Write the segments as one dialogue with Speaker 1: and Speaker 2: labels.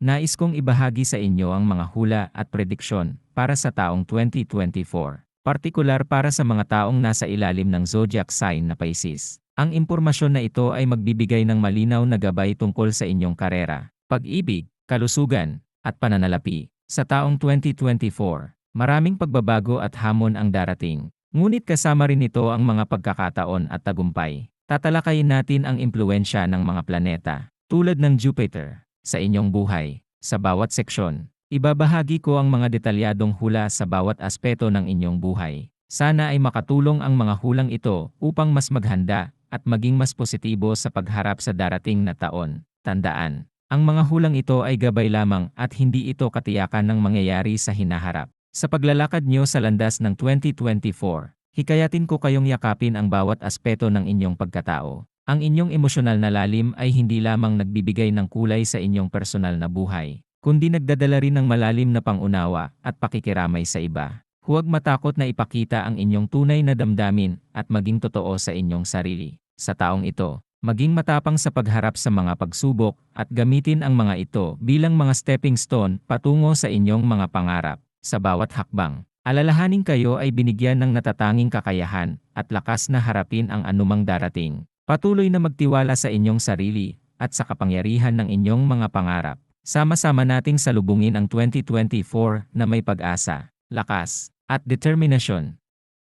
Speaker 1: Nais kong ibahagi sa inyo ang mga hula at prediksyon para sa taong 2024. Partikular para sa mga taong nasa ilalim ng zodiac sign na Pisces. Ang impormasyon na ito ay magbibigay ng malinaw na gabay tungkol sa inyong karera, pag-ibig, kalusugan, at pananalapi. Sa taong 2024, maraming pagbabago at hamon ang darating. Ngunit kasama rin ito ang mga pagkakataon at tagumpay. Tatalakayin natin ang impluensya ng mga planeta, tulad ng Jupiter, sa inyong buhay. Sa bawat seksyon, ibabahagi ko ang mga detalyadong hula sa bawat aspeto ng inyong buhay. Sana ay makatulong ang mga hulang ito upang mas maghanda at maging mas positibo sa pagharap sa darating na taon. Tandaan, ang mga hulang ito ay gabay lamang at hindi ito katiyakan ng mangyayari sa hinaharap. Sa paglalakad nyo sa landas ng 2024, hikayatin ko kayong yakapin ang bawat aspeto ng inyong pagkatao. Ang inyong emosyonal na lalim ay hindi lamang nagbibigay ng kulay sa inyong personal na buhay, kundi nagdadala rin ng malalim na pangunawa at pakikiramay sa iba. Huwag matakot na ipakita ang inyong tunay na damdamin at maging totoo sa inyong sarili. Sa taong ito, maging matapang sa pagharap sa mga pagsubok at gamitin ang mga ito bilang mga stepping stone patungo sa inyong mga pangarap. Sa bawat hakbang, alalahanin kayo ay binigyan ng natatanging kakayahan at lakas na harapin ang anumang darating. Patuloy na magtiwala sa inyong sarili at sa kapangyarihan ng inyong mga pangarap. Sama-sama nating salubungin ang 2024 na may pag-asa, lakas, at determinasyon.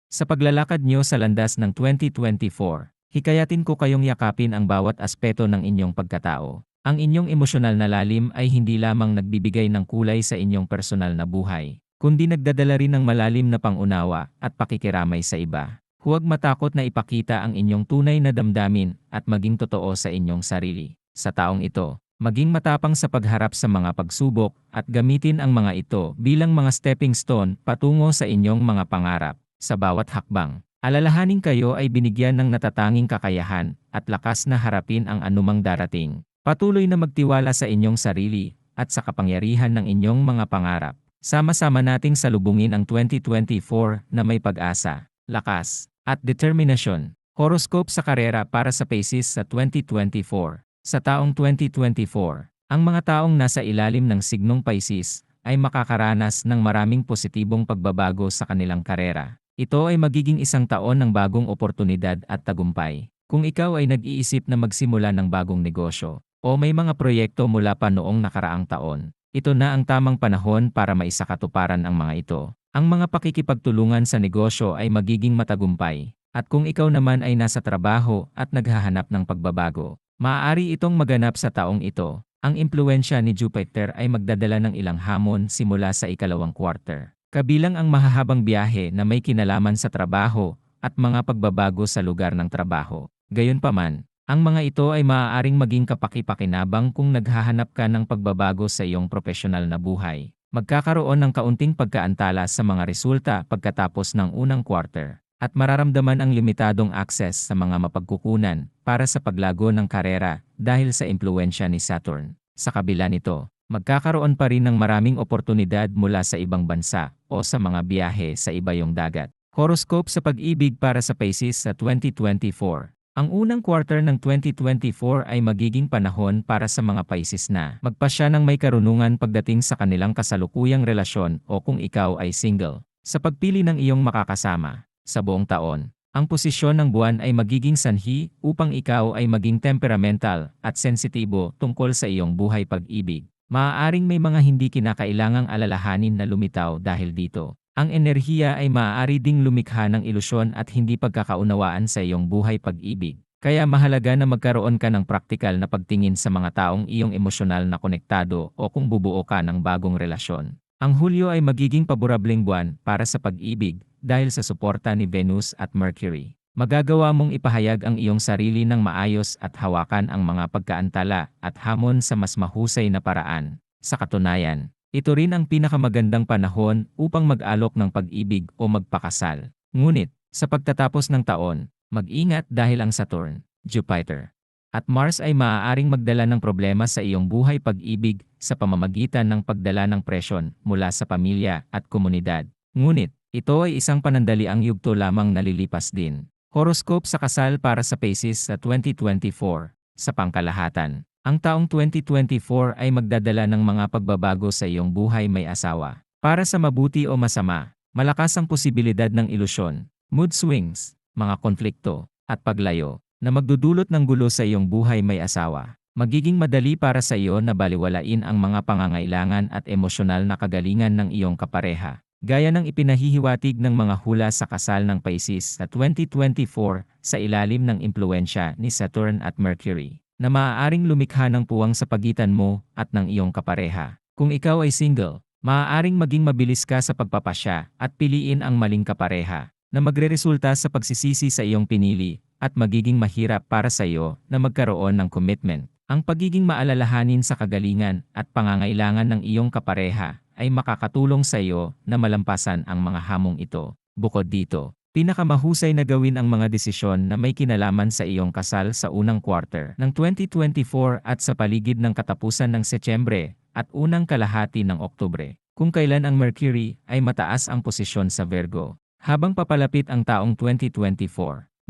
Speaker 1: Sa paglalakad nyo sa landas ng 2024, hikayatin ko kayong yakapin ang bawat aspeto ng inyong pagkatao. Ang inyong emosyonal na lalim ay hindi lamang nagbibigay ng kulay sa inyong personal na buhay, kundi nagdadala rin ng malalim na pangunawa at pakikiramay sa iba. Huwag matakot na ipakita ang inyong tunay na damdamin at maging totoo sa inyong sarili. Sa taong ito, maging matapang sa pagharap sa mga pagsubok at gamitin ang mga ito bilang mga stepping stone patungo sa inyong mga pangarap. Sa bawat hakbang, alalahanin kayo ay binigyan ng natatanging kakayahan at lakas na harapin ang anumang darating. Patuloy na magtiwala sa inyong sarili at sa kapangyarihan ng inyong mga pangarap. Sama-sama nating salubungin ang 2024 na may pag-asa, lakas, at determinasyon. Horoscope sa karera para sa Pisces sa 2024. Sa taong 2024, ang mga taong nasa ilalim ng signong Pisces ay makakaranas ng maraming positibong pagbabago sa kanilang karera. Ito ay magiging isang taon ng bagong oportunidad at tagumpay. Kung ikaw ay nag-iisip na magsimula ng bagong negosyo, o may mga proyekto mula pa noong nakaraang taon, ito na ang tamang panahon para maisakatuparan ang mga ito. Ang mga pakikipagtulungan sa negosyo ay magiging matagumpay, at kung ikaw naman ay nasa trabaho at naghahanap ng pagbabago, maaari itong maganap sa taong ito. Ang impluensya ni Jupiter ay magdadala ng ilang hamon simula sa ikalawang quarter. Kabilang ang mahahabang biyahe na may kinalaman sa trabaho at mga pagbabago sa lugar ng trabaho. Gayunpaman, ang mga ito ay maaaring maging kapaki-pakinabang kung naghahanap ka ng pagbabago sa iyong profesional na buhay. Magkakaroon ng kaunting pagkaantala sa mga resulta pagkatapos ng unang quarter, at mararamdaman ang limitadong access sa mga mapagkukunan para sa paglago ng karera dahil sa impluensya ni Saturn. Sa kabila nito, magkakaroon pa rin ng maraming oportunidad mula sa ibang bansa o sa mga biyahe sa ibayong dagat. Horoscope sa pag-ibig para sa Pisces sa 2024. Ang unang quarter ng 2024 ay magiging panahon para sa mga Pisces na magpasya ng may karunungan pagdating sa kanilang kasalukuyang relasyon o kung ikaw ay single. Sa pagpili ng iyong makakasama sa buong taon, ang posisyon ng buwan ay magiging sanhi upang ikaw ay maging temperamental at sensitibo tungkol sa iyong buhay pag-ibig. Maaaring may mga hindi kinakailangang alalahanin na lumitaw dahil dito. Ang enerhiya ay maaari ding lumikha ng ilusyon at hindi pagkakaunawaan sa iyong buhay pag-ibig. Kaya mahalaga na magkaroon ka ng praktikal na pagtingin sa mga taong iyong emosyonal na konektado o kung bubuo ka ng bagong relasyon. Ang Hulyo ay magiging paborableng buwan para sa pag-ibig dahil sa suporta ni Venus at Mercury. Magagawa mong ipahayag ang iyong sarili ng maayos at hawakan ang mga pagkaantala at hamon sa mas mahusay na paraan. Sa katunayan, ito rin ang pinakamagandang panahon upang mag-alok ng pag-ibig o magpakasal. Ngunit, sa pagtatapos ng taon, mag-ingat dahil ang Saturn, Jupiter, at Mars ay maaaring magdala ng problema sa iyong buhay pag-ibig sa pamamagitan ng pagdala ng presyon mula sa pamilya at komunidad. Ngunit, ito ay isang panandaliang yugto lamang nalilipas din. Horoscope sa kasal para sa Pisces sa 2024. Sa pangkalahatan, ang taong 2024 ay magdadala ng mga pagbabago sa iyong buhay may asawa. Para sa mabuti o masama, malakas ang posibilidad ng ilusyon, mood swings, mga konflikto, at paglayo, na magdudulot ng gulo sa iyong buhay may asawa. Magiging madali para sa iyo na baliwalain ang mga pangangailangan at emosyonal na kagalingan ng iyong kapareha. Gaya ng ipinahihiwatig ng mga hula sa kasal ng Pisces sa 2024 sa ilalim ng impluensya ni Saturn at Mercury, na maaaring lumikha ng puwang sa pagitan mo at ng iyong kapareha. Kung ikaw ay single, maaaring maging mabilis ka sa pagpapasya at piliin ang maling kapareha, na magreresulta sa pagsisisi sa iyong pinili at magiging mahirap para sa iyo na magkaroon ng commitment. Ang pagiging maalalahanin sa kagalingan at pangangailangan ng iyong kapareha ay makakatulong sa iyo na malampasan ang mga hamong ito. Bukod dito, pinakamahusay na gawin ang mga desisyon na may kinalaman sa iyong kasal sa unang quarter ng 2024 at sa paligid ng katapusan ng Setyembre at unang kalahati ng Oktubre, kung kailan ang Mercury ay mataas ang posisyon sa Virgo. Habang papalapit ang taong 2024,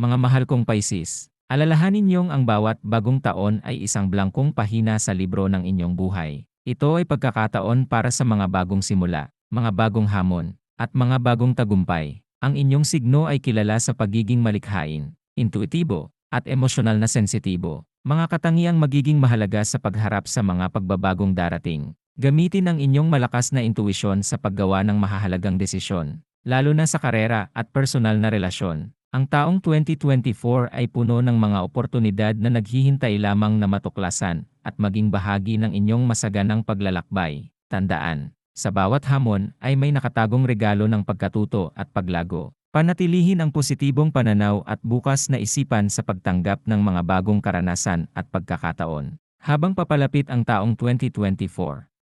Speaker 1: mga mahal kong Pisces, alalahanin niyong ang bawat bagong taon ay isang blankong pahina sa libro ng inyong buhay. Ito ay pagkakataon para sa mga bagong simula, mga bagong hamon, at mga bagong tagumpay. Ang inyong signo ay kilala sa pagiging malikhain, intuitibo, at emosyonal na sensitibo. Mga katangiang magiging mahalaga sa pagharap sa mga pagbabagong darating. Gamitin ang inyong malakas na intuisyon sa paggawa ng mahahalagang desisyon, lalo na sa karera at personal na relasyon. Ang taong 2024 ay puno ng mga oportunidad na naghihintay lamang na matuklasan at maging bahagi ng inyong masaganang paglalakbay. Tandaan, sa bawat hamon ay may nakatagong regalo ng pagkatuto at paglago. Panatilihin ang positibong pananaw at bukas na isipan sa pagtanggap ng mga bagong karanasan at pagkakataon. Habang papalapit ang taong 2024,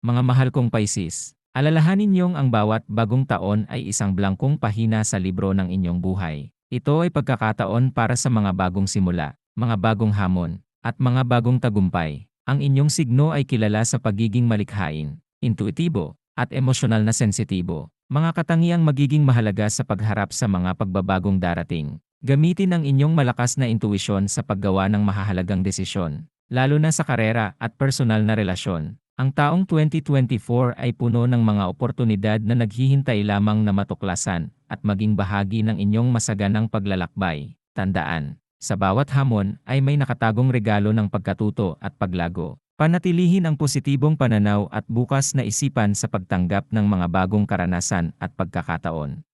Speaker 1: mga mahal kong Pisces, alalahanin niyong ang bawat bagong taon ay isang blankong pahina sa libro ng inyong buhay. Ito ay pagkakataon para sa mga bagong simula, mga bagong hamon, at mga bagong tagumpay. Ang inyong signo ay kilala sa pagiging malikhain, intuitibo, at emosyonal na sensitibo. Mga katangiang magiging mahalaga sa pagharap sa mga pagbabagong darating. Gamitin ang inyong malakas na intuisyon sa paggawa ng mahahalagang desisyon, lalo na sa karera at personal na relasyon. Ang taong 2024 ay puno ng mga oportunidad na naghihintay lamang na matuklasan at maging bahagi ng inyong masaganang paglalakbay. Tandaan, sa bawat hamon ay may nakatagong regalo ng pagkatuto at paglago. Panatilihin ang positibong pananaw at bukas na isipan sa pagtanggap ng mga bagong karanasan at pagkakataon.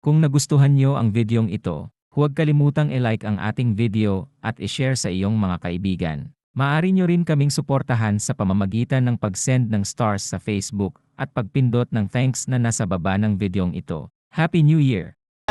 Speaker 1: Kung nagustuhan niyo ang videong ito, huwag kalimutang i-like ang ating video at i-share sa iyong mga kaibigan. Maaari nyo rin kaming suportahan sa pamamagitan ng pag-send ng stars sa Facebook at pagpindot ng thanks na nasa baba ng videong ito. Happy New Year!